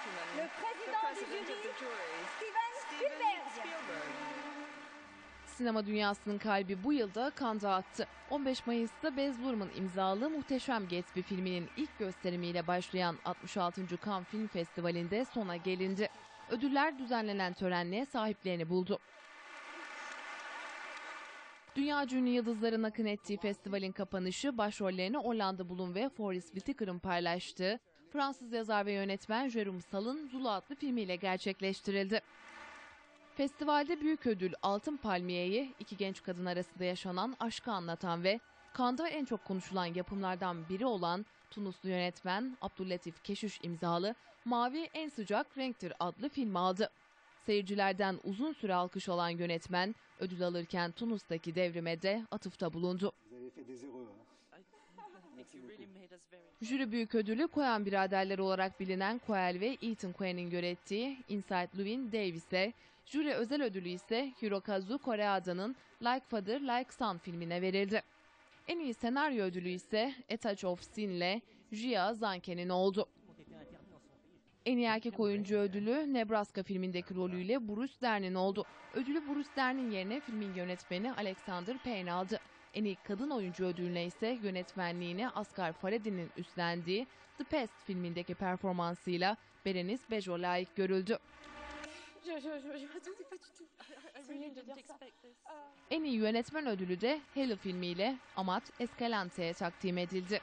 gentlemen, Le the président du of jury, the jury, Steven Spielberg. Spielberg. Sinema dünyasının kalbi bu yılda Cannes'a attı. 15 Mayıs'ta Baz Luhrmann imzalı Muhteşem Gatsby filminin ilk gösterimiyle başlayan 66. Cannes Film Festivali'nde sona gelindi. Ödüller düzenlenen törenle sahiplerini buldu. Dünya ünlü yıldızların akın ettiği festivalin kapanışı başrollerini Orlando Bloom ve Forest Whitaker'ın paylaştığı Fransız yazar ve yönetmen Jérôme Sal'ın Zulu adlı filmiyle gerçekleştirildi. Festivalde büyük ödül Altın Palmiye'yi iki genç kadın arasında yaşanan aşkı anlatan ve Kanda en çok konuşulan yapımlardan biri olan Tunuslu yönetmen Abdüllatif Keşüş imzalı Mavi En Sıcak Renktir adlı film aldı. Seyircilerden uzun süre alkış alan yönetmen ödül alırken Tunus'taki devrime de atıfta bulundu. Jüri büyük ödülü Coen biraderler olarak bilinen Coel ve Ethan Coen'in yönettiği Inside Llewyn Davis'e, jüri özel ödülü ise Hirokazu Koreeda'nın Like Father Like Son filmine verildi. En iyi senaryo ödülü ise A Touch of Sin'le Jia Zanke'nin oldu. En iyi erkek oyuncu ödülü Nebraska filmindeki rolüyle Bruce Dern'in oldu. Ödülü Bruce Dern'in yerine filmin yönetmeni Alexander Payne aldı. En iyi kadın oyuncu ödülüne ise yönetmenliğini Asghar Farhadi'nin üstlendiği The Pest filmindeki performansıyla Berenice Bejo layık görüldü. En iyi yönetmen ödülü de Hello filmiyle Amat Escalante'ye takdim edildi.